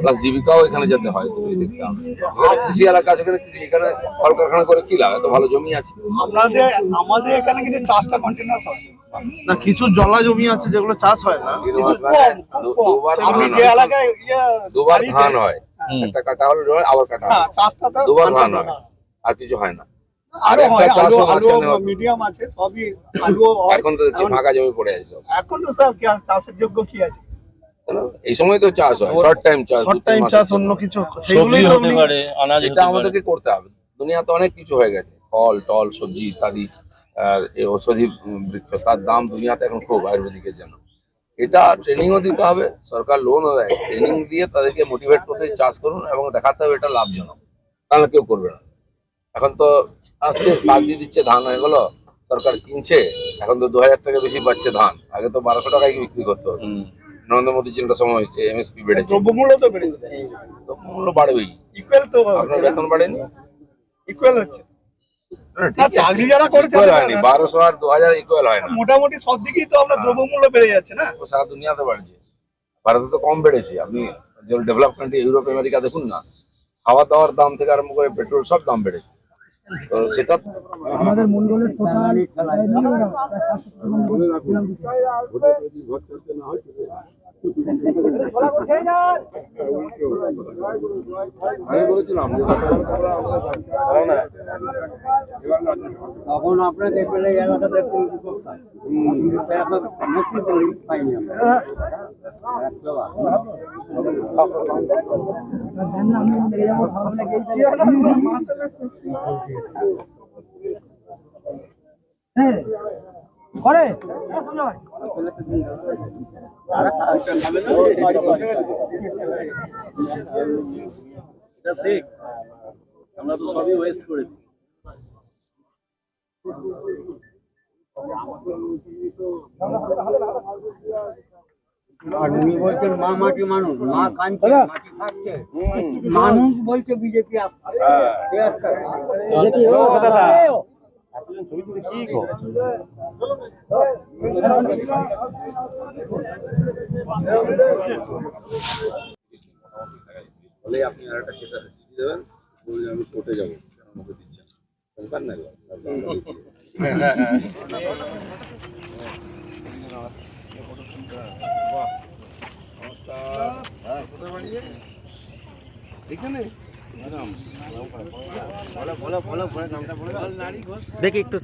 Plus জীবিকাও এখানে যেতে হয় তুমি দেখতে হবে এখানে কৃষি এলাকা আছে এখানে এখানে কলকারখানা করে কি লাভ? এত ভালো জমি আছে। আমাদের এখানে কিন্তু চাষটা কন্টিনিউয়াস হয়। না কিছু জলা জমি আছে যেগুলো চাষ হয় না। দুবার ধান হয়। এলাকায় দুবার ধান হয়। একটা কাটা হলো আবার কাটা তো দুবার ধান হয়। না। আর কিছু হয় না। আরও একটা হয় চাষও আলু আলু মাঝখানে হয়। মিডিয়াম আছে সবই আলু এখন তো ফাঁকা জমি পড়ে আছে এখন তো স্যার চাষের যোগ্য কি আছে? এই সময় তো চাষ হয় শর্ট টাইম চাষ শর্ট টাইম চাষ অন্য কিছু সেগুলোই তো পারে আনাজ সেটা আমাদেরকে করতে হবে। দুনিয়াতে অনেক কিছু হয়ে গেছে। ফল টল সবজি ইত্যাদি আর এই ঔষধি বৃক্ষ তার দাম দুনিয়াতে এখন খুব আয়ুর্বেদিকের জন্য। এটা ট্রেনিংও দিতে হবে সরকার লোনও দেয়। ট্রেনিং দিয়ে তাদেরকে মোটিভেট করতে চাষ করুন এবং দেখাতে হবে এটা লাভজনক। তাহলে কেউ করবে না। এখন তো আসছে সার দিয়ে দিচ্ছে ধান হয়ে গেলো সরকার কিনছে এখন তো দু হাজার টাকা বেশি পাচ্ছে ধান আগে তো বারোশো টাকায় বিক্রি করতো নরেন্দ্র মোদীর জন্য সময় হয়েছে এমএসপি বেড়েছে। দ্রব্যমূল্য তো বেড়েছে। তো মূল্য বাড়বেই। ইকুয়াল তো আপনার বেতন বাড়েনি? ইকুয়াল হচ্ছে। আর চাকরি যারা হয়নি। বারোশো আর দু হাজার ইকুয়াল হয় না। মোটামুটি সব দিকেই তো আমরা দ্রব্যমূল্য বেড়ে যাচ্ছে না? ও সারা দুনিয়াতে বাড়ছে। ভারতে তো কম বেড়েছে। আপনি ডেভেলপ কান্ট্রি ইউরোপ আমেরিকা দেখুন না খাওয়া দাওয়ার দাম থেকে আরম্ভ করে পেট্রোল সব দাম বেড়েছে। তো সেটা আমাদের মন্ডলের টোটাল আমি বলেছিলাম যে তখন আপনার দেখবেন এই এলাকাতে পুলিশ করতাম এখন মুক্তি পাইনি আমরা। করে আমরা তো সবই ওয়েস্ট করেছি আর উনি বলছেন মা মাটি মানুষ মা কাঁদছে মাটি খাচ্ছে মানুষ বলছে বিজেপি বলে আপনি আর একটা কেসে চিঠি দেবেন বললে আমি কোর্টে যাবো কেন মুখে দিচ্ছেন দরকার নাই দেখি একটু